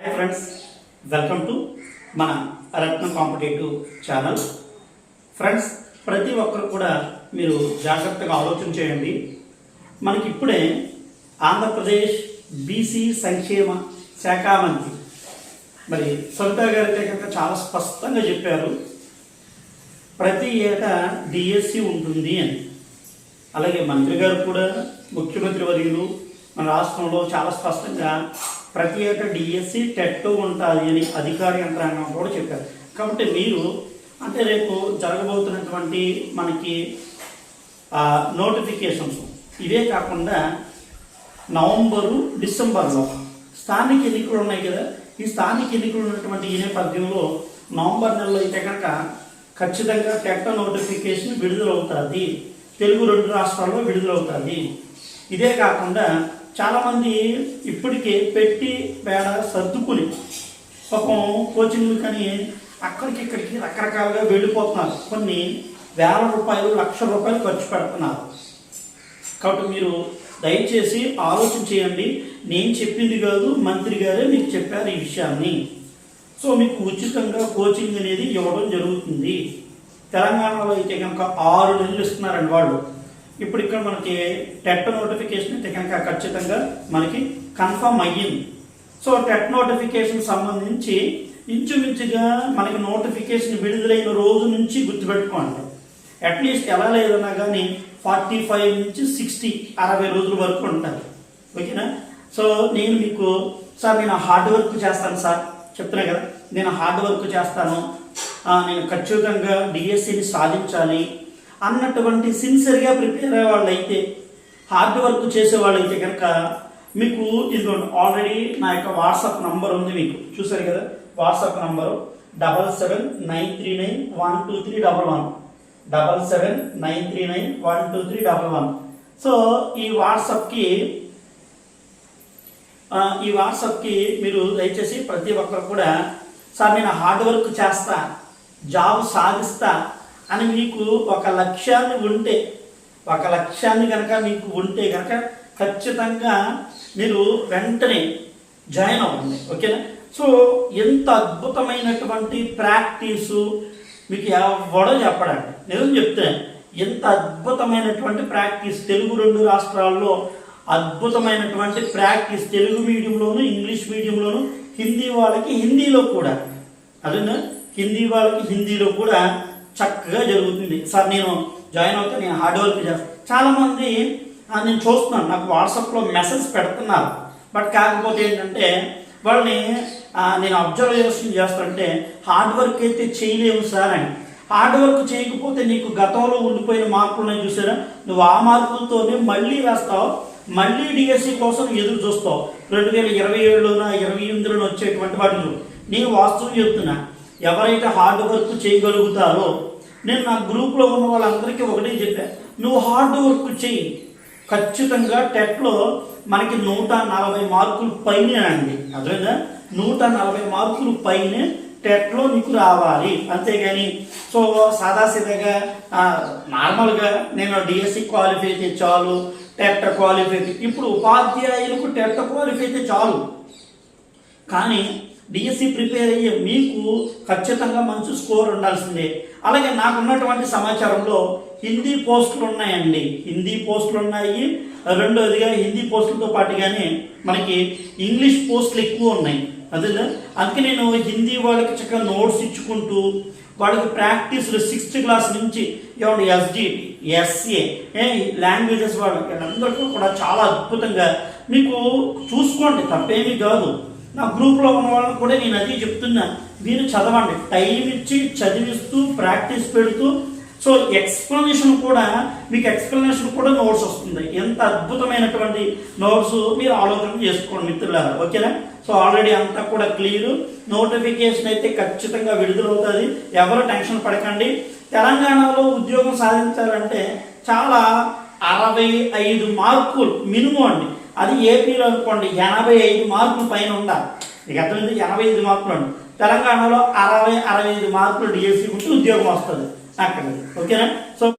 Hi friends welcome to మన రత్న competitive channel friends ప్రతి ఒక్కరు కూడా మీరు జాగ్రత్తగా ఆలోచన చేయండి. మనకి ఇప్పుడే ఆంధ్రప్రదేశ్ బీసీ సంక్షేమ శాఖ మంత్రి మరి సవితా గారి కనుక చాలా స్పష్టంగా చెప్పారు. ప్రతి ఏటా డిఎస్సి ఉంటుంది అని. అలాగే మంత్రి గారు కూడా ముఖ్యమంత్రి వర్యులు మన రాష్ట్రంలో చాలా స్పష్టంగా ప్రతి ఏటా డిఎస్సి టెట్ ఉంటుంది అని అధికార యంత్రాంగం కూడా చెప్పారు. కాబట్టి మీరు అంటే రేపు జరగబోతున్నటువంటి మనకి నోటిఫికేషన్స్. ఇవే కాకుండా నవంబరు డిసెంబర్లో స్థానిక ఎన్నికలు ఉన్నాయి కదా. ఈ స్థానిక ఎన్నికలు ఉన్నటువంటి ఈ నేపథ్యంలో నవంబర్ నెలలో అయితే కనుక ఖచ్చితంగా టెట్ నోటిఫికేషన్ విడుదలవుతుంది. తెలుగు రెండు రాష్ట్రాల్లో విడుదలవుతుంది. ఇదే కాకుండా చాలామంది ఇప్పటికే పెట్టి వేడ సర్దుకుని పాపం కోచింగ్ కానీ అక్కడికి ఇక్కడికి రకరకాలుగా వెళ్ళిపోతున్నారు. కొన్ని వేల రూపాయలు లక్ష రూపాయలు ఖర్చు పెడుతున్నారు. కాబట్టి మీరు దయచేసి ఆలోచన చేయండి. నేను చెప్పింది కాదు మంత్రి గారే మీకు చెప్పారు ఈ విషయాన్ని. సో మీకు ఉచితంగా కోచింగ్ అనేది ఇవ్వడం జరుగుతుంది. తెలంగాణలో అయితే కనుక ఆరు నెలలు ఇస్తున్నారండి వాళ్ళు. ఇప్పుడు ఇక్కడ మనకి టెట్ నోటిఫికేషన్ అయితే కనుక ఖచ్చితంగా మనకి కన్ఫర్మ్ అయ్యింది. సో టెట్ నోటిఫికేషన్ సంబంధించి ఇంచుమించుగా మనకి నోటిఫికేషన్ విడుదలైన రోజు నుంచి గుర్తుపెట్టుకోండి. అట్లీస్ట్ ఎలా లేదన్నా కానీ ఫార్టీ ఫైవ్ నుంచి సిక్స్టీ అరవై రోజుల వరకు ఉంటుంది ఓకేనా? సో నేను మీకు సార్ నేను హార్డ్ వర్క్ చేస్తాను సార్. చెప్తున్నా కదా నేను హార్డ్ వర్క్ చేస్తాను. నేను ఖచ్చితంగా డిఎస్సిని సాధించాలి. అన్నటువంటి సిన్సియర్గా ప్రిపేర్ అయ్యే వాళ్ళు అయితే హార్డ్ వర్క్ చేసేవాళ్ళు అయితే కనుక మీకు ఇదిగోండి ఆల్రెడీ నా యొక్క వాట్సాప్ నంబర్ ఉంది మీకు. చూసారు కదా? WhatsApp number double seven nine three nine one two three double one. Double seven nine three nine one two three double one. So ఈ వాట్సాప్కి ఈ వాట్సాప్కి మీరు దయచేసి ప్రతి ఒక్కరు కూడా సార్ నేను హార్డ్ వర్క్ చేస్తా జాబ్ సాధిస్తా అని మీకు ఒక లక్ష్యాన్ని ఉంటే ఒక లక్ష్యాన్ని కనుక మీకు ఉంటే కనుక ఖచ్చితంగా మీరు వెంటనే జాయిన్ అవ్వండి. ఓకేనా? సో ఎంత అద్భుతమైనటువంటి ప్రాక్టీసు మీకు ఎవడో చెప్పడండి. నిజం చెప్తాను ఎంత అద్భుతమైనటువంటి ప్రాక్టీస్ తెలుగు రెండు రాష్ట్రాల్లో అద్భుతమైనటువంటి ప్రాక్టీస్ తెలుగు మీడియంలోను ఇంగ్లీష్ మీడియంలోను హిందీ వాళ్ళకి హిందీలో కూడా. అదేనా? హిందీ వాళ్ళకి హిందీలో కూడా చక్కగా జరుగుతుంది. సార్ నేను జాయిన్ అవుతే నేను హార్డ్ వర్క్ చేస్తాను చాలామంది నేను చూస్తున్నాను నాకు వాట్సాప్లో మెసేజ్ పెడుతున్నారు. బట్ కాకపోతే ఏంటంటే వాళ్ళని నేను అబ్జర్వేషన్ చేస్తుంటే హార్డ్ వర్క్ అయితే చేయలేము సార్ అని. హార్డ్ వర్క్ చేయకపోతే నీకు గతంలో ఉండిపోయిన మార్కులు చూసారా? నువ్వు ఆ మార్కులతోనే మళ్ళీ వేస్తావు మళ్ళీ డిఎస్సి కోసం ఎదురు చూస్తావు. రెండు వేల ఇరవై ఏడులోన ఇరవై ఎనిమిదిలోన వచ్చేటువంటి వాటిలో నేను వాస్తవం చెప్తున్నా. ఎవరైతే హార్డ్ వర్క్ చేయగలుగుతారో నేను నా గ్రూప్లో ఉన్న వాళ్ళందరికీ ఒకటే చెప్పా నువ్వు హార్డ్ వర్క్ చేయి. ఖచ్చితంగా టెట్లో మనకి నూట నలభై మార్కులు పైనే అండి. అర్థమైందా? నూట నలభై మార్కులు పైనే టెట్లో నీకు రావాలి. అంతేగాని సో సాదాసీదాగా నార్మల్గా నేను డిఎస్సి క్వాలిఫై అయితే చాలు టెట్ క్వాలిఫై ఇప్పుడు ఉపాధ్యాయులకు టెట్ క్వాలిఫై అయితే చాలు. కానీ డిఎస్సి ప్రిపేర్ అయ్యే మీకు ఖచ్చితంగా మంచి స్కోర్ ఉండాల్సిందే. అలాగే నాకున్నటువంటి సమాచారంలో హిందీ పోస్టులు ఉన్నాయండి. హిందీ పోస్టులు ఉన్నాయి. రెండోదిగా హిందీ పోస్టులతో పాటుగానే మనకి ఇంగ్లీష్ పోస్టులు ఎక్కువ ఉన్నాయి. అదే అందుకే నేను హిందీ వాళ్ళకి చక్కగా నోట్స్ ఇచ్చుకుంటూ వాళ్ళకి ప్రాక్టీస్లు సిక్స్త్ క్లాస్ నుంచి ఏమంటే ఎస్డి ఎస్ఏ లాంగ్వేజెస్ వాళ్ళకి అందరికీ కూడా చాలా అద్భుతంగా మీకు చూసుకోండి. తప్పేమీ కాదు. నా గ్రూప్లో ఉన్న వాళ్ళని కూడా నేను అది చెప్తున్నా. మీరు చదవండి. టైం ఇచ్చి చదివిస్తూ ప్రాక్టీస్ పెడుతూ సో ఎక్స్ప్లెనేషన్ కూడా మీకు ఎక్స్ప్లెనేషన్ కూడా నోట్స్ వస్తుంది. ఎంత అద్భుతమైనటువంటి నోట్స్ మీరు ఆలోచన చేసుకోండి మిత్రులారా. ఓకేనా? సో ఆల్రెడీ అంతా కూడా క్లియర్. నోటిఫికేషన్ అయితే ఖచ్చితంగా విడుదలవుతుంది. ఎవరు టెన్షన్ పడకండి. తెలంగాణలో ఉద్యోగం సాధించాలంటే చాలా అరవై ఐదు మార్కులు మినిమం అండి. అది ఏపీలో అనుకోండి ఎనభై ఐదు మార్కులు పైన ఉండాలి. ఇక అర్థమైంది? ఎనభై ఐదు మార్కులు అండి తెలంగాణలో అరవై అరవై ఐదు మార్కులు డిఎస్సి ఉంటే ఉద్యోగం వస్తుంది. అక్కడ ఓకేనా? సో